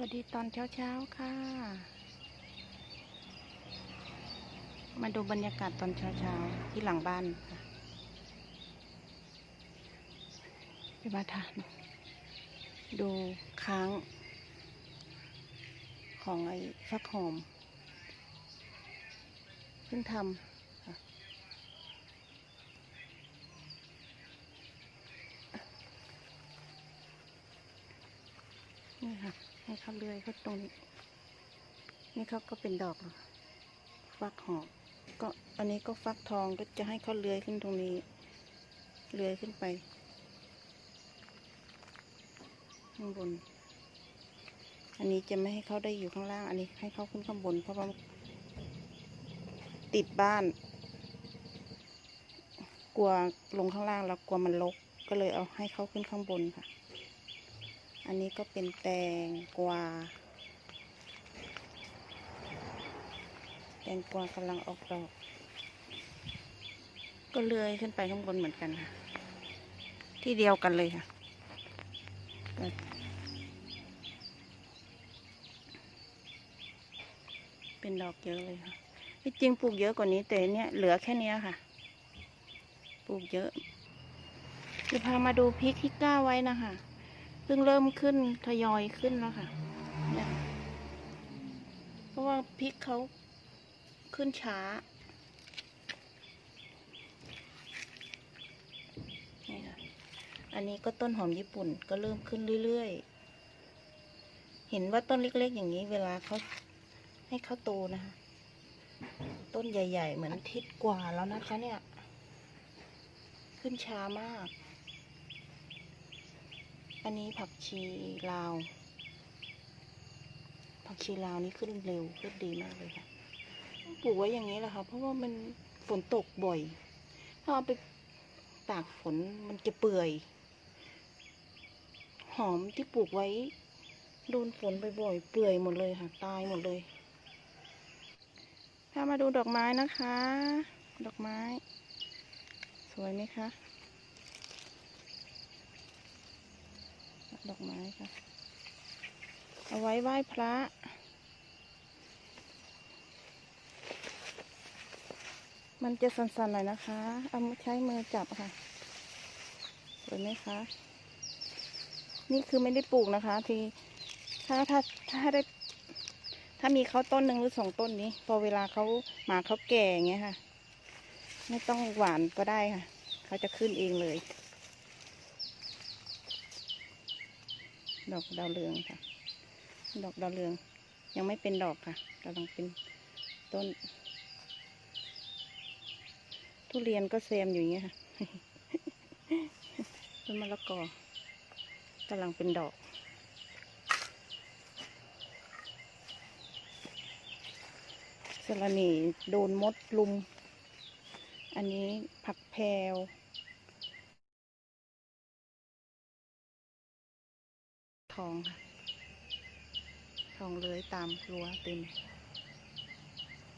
วัสดีตอนเช้าเช้าๆค่ะ มาดูบรรยากาศตอนเช้าเช้าๆที่หลังบ้านค่ะพี่บาทานดูค้าง ของไอ้ฟักหอม เพิ่งทำค่ะ นี่ค่ะ ให้เขาเลื้อยเขาตรงนี้ นี่เขาก็เป็นดอก ฟักหอมก็อันนี้ก็ฟักทองก็จะให้เขาเลื้อยขึ้นตรงนี้ เลื้อยขึ้นไป ข้างบน อันนี้จะไม่ให้เขาได้อยู่ข้างล่าง อันนี้ให้เขาขึ้นข้างบน เพราะว่าติดบ้าน กลัวลงข้างล่างแล้วกลัวมันรกก็เลยเอาให้เขาขึ้นข้างบนค่ะ อันนี้ก็เป็นแตงกวา แตงกวากำลังออกดอก ก็เลื้อยขึ้นไปข้างบนเหมือนกันค่ะ ที่เดียวกันเลยค่ะเป็นดอกเยอะเลยค่ะที่จริงปลูกเยอะกว่านี้แต่เนี้ยเหลือแค่นี้ค่ะ ปลูกเยอะจะพามาดูพริกที่กล้าไว้นะคะ พิ่งเริ่มขึ้นทยอยขึ้นแล้วค่ะเนี่ยเพราะว่าพริกเขาขึ้นช้านี่ค่ะอันนี้ก็ต้นหอมญี่ปุ่นก็เริ่มขึ้นเรื่อยๆ เห็นว่าต้นเล็กๆ อย่างนี้เวลาเขาให้เขาโตนะคะ ต้นใหญ่ ๆ เหมือนทิศกว่าแล้วนะคะเนี่ย ขึ้นช้ามาก อันนี้ผักชีลาว ผักชีลาวนี่ขึ้นเร็วขึ้นดีมากเลยค่ะปลูกไว้อย่างนี้แหละค่ะ เพราะว่ามันฝนตกบ่อย ถ้าเอาไปตากฝนมันจะเปื่อย หอมที่ปลูกไว้ โดนฝนบ่อยๆเปื่อยหมดเลยค่ะ ตายหมดเลยพามาดูดอกไม้นะคะ ดอกไม้ สวยไหมคะ ดอกไม้ค่ะ เอาไว้ไหว้พระ มันจะสั่นๆหน่อยนะคะ เอาใช้มือจับค่ะสวยไหมคะ นี่คือไม่ได้ปลูกนะคะ ทีถ้าถ้าถ้าได้ ถ้ามีเขาต้นหนึ่งหรือสองต้นนี้ พอเวลาเขาหมาเขาแก่อย่างเงี้ยค่ะ ไม่ต้องหวานก็ได้ค่ะ เขาจะขึ้นเองเลย ดอกดาวเรืองค่ะ ดอกดาวเรือง ยังไม่เป็นดอกค่ะกำลังเป็นต้น ทุเรียนก็เซมอยู่อย่างเงี้ยค่ะต้นมะละกอกำลังเป็นดอกสละหนีโดนมดลุม อันนี้ผักแพรว ทองค่ะ ทองเลื้อยตามรั้วเต็ม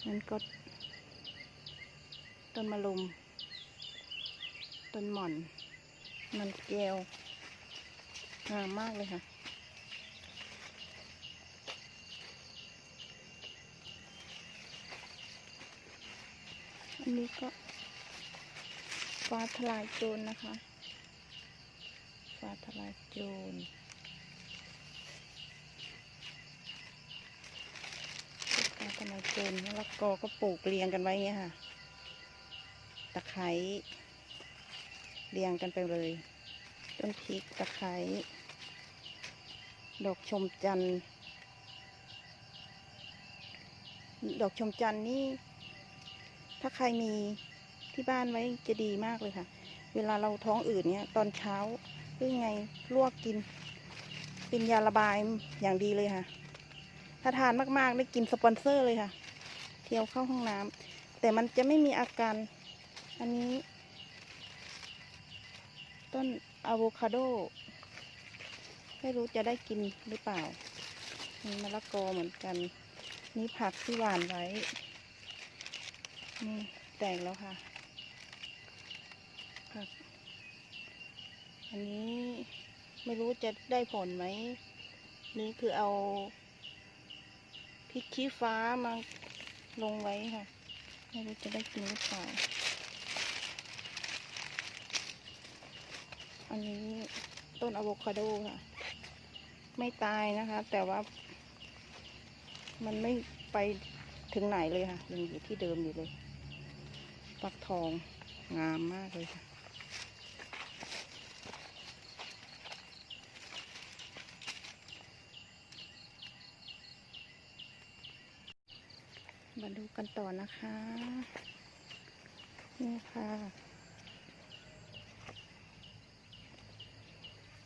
นั่นก็ ต้นมะลุม ต้นหม่อน มันแก้วงามมากเลยค่ะ อันนี้ก็ฟ้าทลายโจรนะคะ ฟ้าทลายโจร ฟ้าทลายโจรมะละกอก็ปลูกเรียงกันไว้อย่างเงี้ยค่ะ ตะไคร้เรียงกันไปเลย ต้นพริกตะไคร้ดอกชมจันทร์ดอกชมจันทร์นี่ ถ้าใครมีที่บ้านไว้จะดีมากเลยค่ะ เวลาเราท้องอืดเนี้ยตอนเช้าหรือไงลวกกิน เป็นยาระบายอย่างดีเลยค่ะ ถ้าทานมากๆได้กินสปอนเซอร์เลยค่ะ เที่ยวเข้าห้องน้ำแต่มันจะไม่มีอาการ อันนี้ ต้นอะโวคาโด ไม่รู้จะได้กินหรือเปล่า มีมะละกอเหมือนกัน นี่ผักที่หวานไว้ นี่แตกแล้วค่ะ ผัก อันนี้ไม่รู้จะได้ผลไหม นี่คือเอา ริกขี้ฟ้ามาลงไว้ค่ะ ไม่รู้จะได้กินหรือเปล่า อันนี้ต้นอะโวคาโดค่ะ ไม่ตายนะคะ แต่ว่า มันไม่ไปถึงไหนเลยค่ะ ยังอยู่ที่เดิมอยู่เลยฟักทองงามมากเลยค่ะ กันต่อนะคะ นี่ค่ะ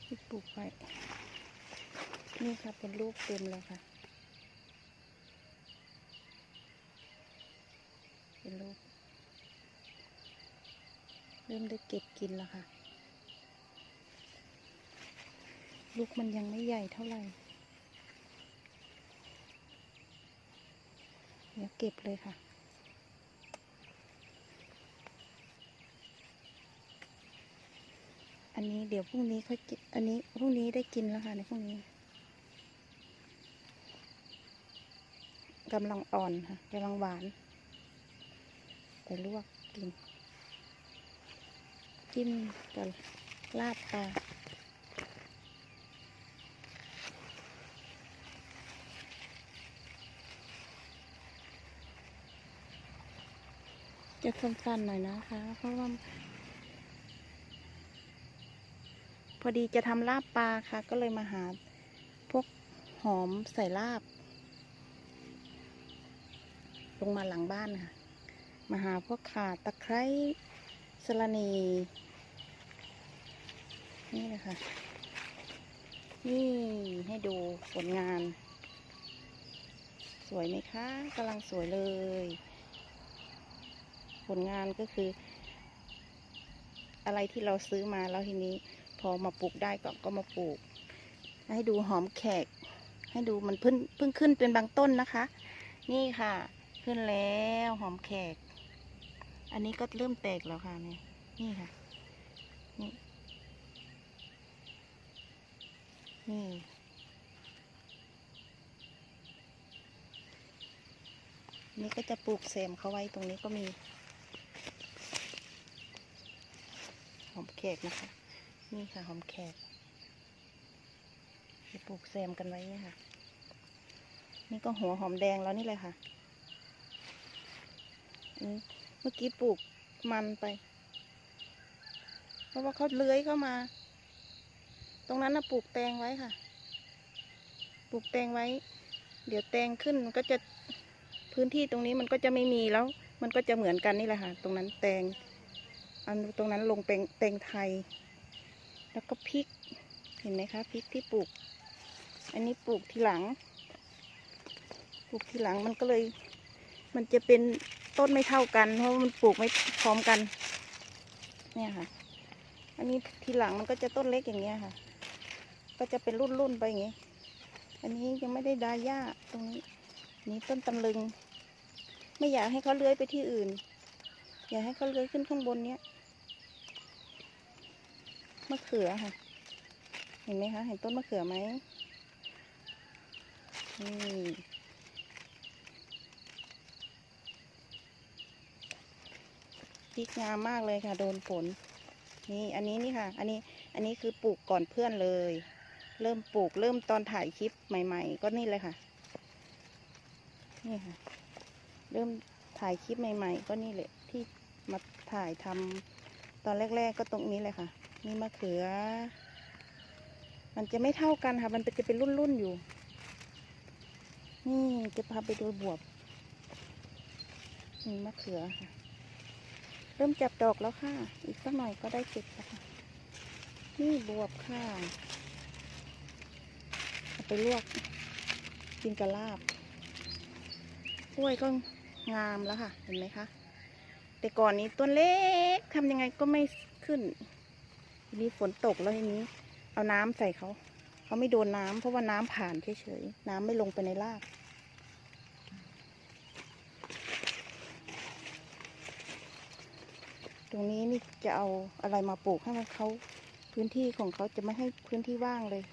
ที่ปลูกไว้นี่ค่ะเป็นลูกเต็มเลยค่ะ เป็นลูกเริ่มได้เก็บกินแล้วค่ะ ลูกมันยังไม่ใหญ่เท่าไหร่ เดี๋ยวเก็บเลยค่ะ อันนี้เดี๋ยวพรุ่งนี้ค่อยกิน อันนี้พรุ่งนี้ได้กินแล้วค่ะในพรุ่งนี้กำลังอ่อนค่ะกำลังหวานไปลวกกิน จิ้มกับลาบปลา จะสั้นๆหน่อยนะคะ เพราะว่า พอดีจะทำลาบปลาค่ะ ก็เลยมาหาพวกหอมใส่ลาบ ลงมาหลังบ้านค่ะ มาหาพวกข่าตะไคร้สะระเนีนี่เลยค่ะ นี่ให้ดูผลงาน สวยไหมคะกำลังสวยเลย ผลงานก็คือ อะไรที่เราซื้อมาแล้วทีนี้ พอมาปลูกได้ก็ก็มาปลูก ให้ดูหอมแขก ให้ดูมันเพิ่งเพิ่งขึ้นเป็นบางต้นนะคะ นี่ค่ะ ขึ้นแล้วหอมแขก อันนี้ก็เริ่มแตกแล้วค่ะเนี่ยนี่ค่ะ นี่นี่นี่ก็จะปลูกเสมเขาไว้ตรงนี้ก็มี หอม แขกนะคะ นี่ค่ะหอมแขกปลูกแซมกันไว้นี่ค่ะ นี่ก็หัวหอมแดงแล้วนี่เลยค่ะเมื่อกี้ปลูกมันไป เพราะว่าเขาเลื้อยเข้ามา ตรงนั้นนะปลูกแตงไว้ค่ะ ปลูกแตงไว้ เดี๋ยวแตงขึ้นมันก็จะพื้นที่ตรงนี้มันก็จะไม่มีแล้ว มันก็จะเหมือนกันนี่แหละค่ะ ตรงนั้นแตง อันตรงนั้นลงเป็นแตงไทย แล้วก็พริก เห็นไหมคะพริกที่ปลูก อันนี้ปลูกทีหลัง ปลูกทีหลังมันก็เลย มันจะเป็นต้นไม่เท่ากัน เพราะมันปลูกไม่พร้อมกัน เนี่ยค่ะ อันนี้ทีหลังมันก็จะต้นเล็กอย่างเงี้ยค่ะ ก็จะเป็นรุ่นรุ่นๆไปอย่างงี้ อันนี้ยังไม่ได้ดาหญ้าตรงนี้นนี้ต้นตำลึง ไม่อยากให้เขาเลื้อยไปที่อื่น อยากให้เขาเลื้อยขึ้นข้างบนเนี้ย มะเขือค่ะ เห็นไหมคะ เห็นต้นมะเขือไหมนี่พริกงามมากเลยค่ะ โดนฝนนี่อันนี้นี่ค่ะ อันนี้อันนี้คือปลูกก่อนเพื่อนเลย เริ่มปลูกเริ่มตอนถ่ายคลิปใหม่ ๆ ก็นี่เลยค่ะ นี่ค่ะ เริ่มถ่ายคลิปใหม่ ๆ ก็นี่แหละที่มาถ่ายทำตอนแรก ๆ ก็ตรงนี้เลยค่ะ นี่มะเขือ มันจะไม่เท่ากันค่ะ มันจะเป็นรุ่นๆอยู่ นี่จะพาไปดูบวบนี่มะเขือค่ะ เริ่มจับดอกแล้วค่ะ อีกสักหน่อยก็ได้เก็บแล้วค่ะนี่บวบค่ะเอาไปลวกกินกับลาบกล้วยก็งามแล้วค่ะ เห็นไหมคะ แต่ก่อนนี้ต้นเล็กทำยังไงก็ไม่ขึ้น นี้ฝนตกแล้วทีนี้ เอาน้ำใส่เขาเขาไม่โดนน้ำเพราะว่าน้ำผ่านเฉยๆน้ำไม่ลงไปในรากตรงนี้นี่จะเอาอะไรมาปลูกให้มันเขาพื้นที่ของเขาจะไม่ให้พื้นที่ว่างเลย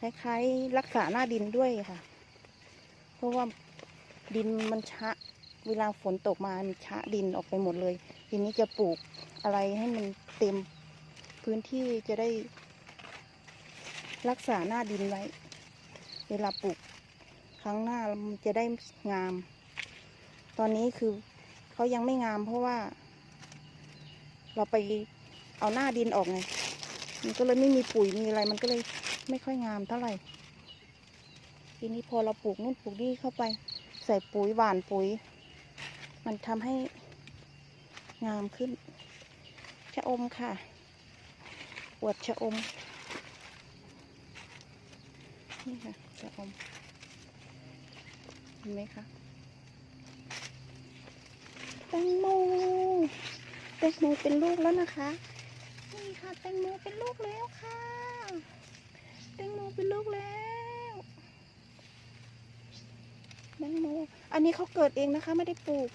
ขล้ายๆรักษาหน้าดินด้วยค่ะ เพราะว่าดินมันชะ เวลาฝนตกมามันชะดินออกไปหมดเลย ทีนี้จะปลูกอะไรให้มันเต็ม พื้นที่จะได้ รักษาหน้าดินไว้ เวลาปลูกครั้งหน้ามันจะได้งาม ตอนนี้คือเขายังไม่งามเพราะว่า เราไปเอาหน้าดินออกไง มันก็เลยไม่มีปุ๋ยมีอะไร มันก็เลยไม่ค่อยงามเท่าไหร่ ทีนี้พอเราปลูกนู่นปลูกนี่เข้าไป ใส่ปุ๋ยหวานปุ๋ย มันทำให้งามขึ้นชะอมค่ะ วดชะอม นี่ค่ะชะอม เห็นไหมคะแตงโมแตงโมเป็นลูกแล้วนะคะ นี่ค่ะแตงโมเป็นลูกแล้วค่ะแตงโมเป็นลูกแล้วแตงโมอันนี้เขาเกิดเองนะคะ ไม่ได้ปลูก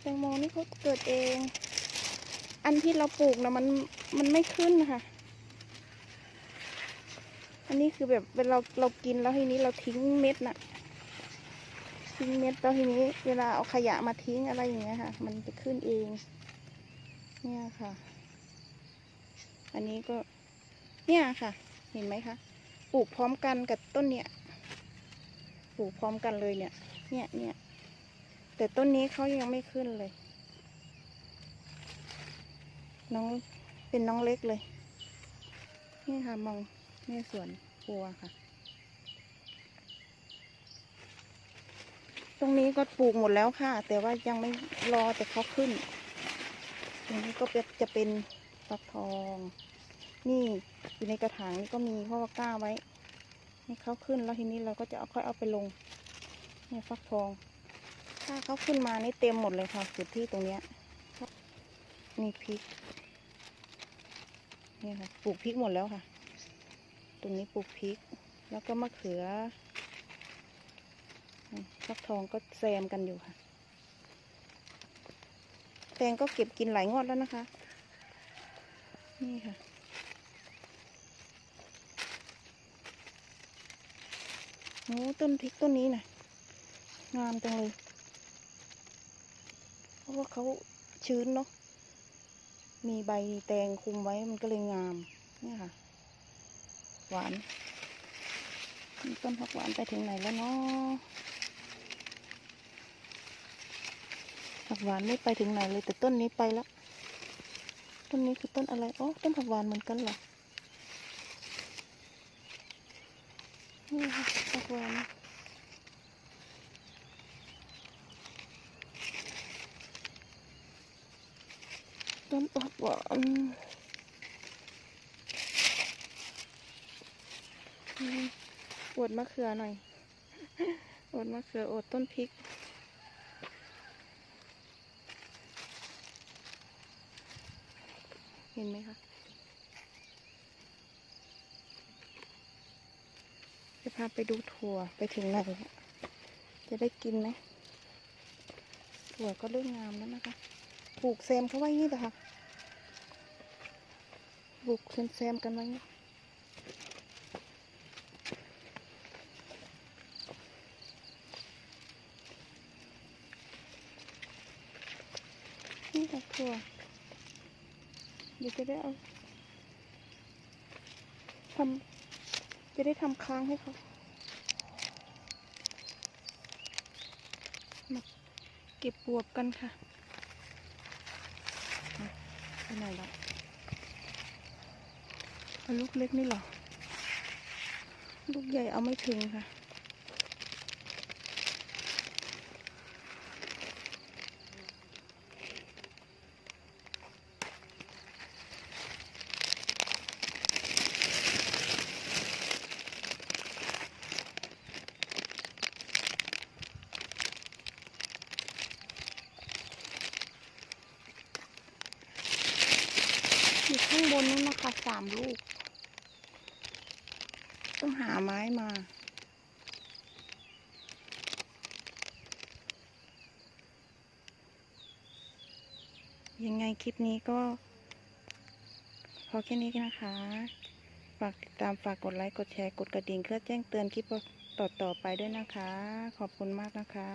แตงโมนี่เขาเกิดเอง อันที่เราปลูกนะมัน มันไม่ขึ้นนะคะอันนี้คือแบบเวลาเราเรากินแล้วทีนี้เราทิ้งเม็ดน่ะ ทิ้งเม็ดแล้วทีนี้ เวลาเอาขยะมาทิ้งอะไรอย่างเงี้ยค่ะ มันจะขึ้นเอง เนี่ยค่ะ อันนี้ก็ เนี่ยค่ะ เห็นไหมคะ ปลูกพร้อมกันกับต้นเนี่ย ปลูกพร้อมกันเลยเนี่ย เนี่ยเนี่ย แต่ต้นนี้เขายังไม่ขึ้นเลย น้อง เป็นน้องเล็กเลย นี่ค่ะมองนี่สวนครัวค่ะ ตรงนี้ก็ปลูกหมดแล้วค่ะ แต่ว่ายังไม่รอแต่เขาขึ้น ตรงนี้ก็เป็นจะเป็นฟักทอง นี่อยู่ในกระถางนี่ก็มีเพราะว่ากล้าไว้ให้เขาขึ้นแล้วทีนี้เราก็จะเอาค่อยเอาไปลงเนี่ยฟักทอง ถ้าเขาขึ้นมานี่เต็มหมดเลยค่ะจุดที่ตรงเนี้ยนี่พริก เนี่ยค่ะปลูกพริกหมดแล้วค่ะ ตรงนี้ปลูกพริก แล้วก็มะเขือฟักทองก็แซมกันอยู่ค่ะ แตงก็เก็บกินหลายงวดแล้วนะคะ นี่ค่ะ โอ้ต้นพริกต้นนี้นะงามจังเลย เพราะว่าเขาชื้นเนาะ มีใบแตงคุมไว้มันก็เลยงาม เนี่ยค่ะ หวานต้นผักหวานไปถึงไหนแล้วเนาะผักหวานไม่ไปถึงไหนเลยแต่ต้นนี้ไปแล้ว ต้นนี้คือต้นอะไรโอ๋อต้นผักหวานเหมือนกันเหรอนี่ค่ะผักหวานต้นผักหวาน อวดมะเขือหน่อยอดมะเขืออดต้นพริก เห็นไหมคะจะพาไปดูถั่วไปถึงไหนจะได้กินไหมถั่วก็เริ่มงงามแล้วนะคะปลูกแซมเขาไว้ย่างนี้แต่ค่ะปลูกแซมแซมๆกันไว้นี่ัวเดี๋ยวจะได้เอาทำจะได้ทำค้างให้เขามาเก็บบวบกันค่ะไปไหนละเอาลูกเล็กนี่หรอ ลูกใหญ่เอาไม่ถึงค่ะ อยู่ข้างบนนู้นนะคะสามลูก ต้องหาไม้มายังไงคลิปนี้ก็ พอแค่นี้นนะคะ ฝากติดตามฝากกดไลค์ กดแชร์ กดกระดิ่งเพื่อแจ้งเตือนคลิปต่อๆไปด้วยนะคะ ขอบคุณมากนะคะ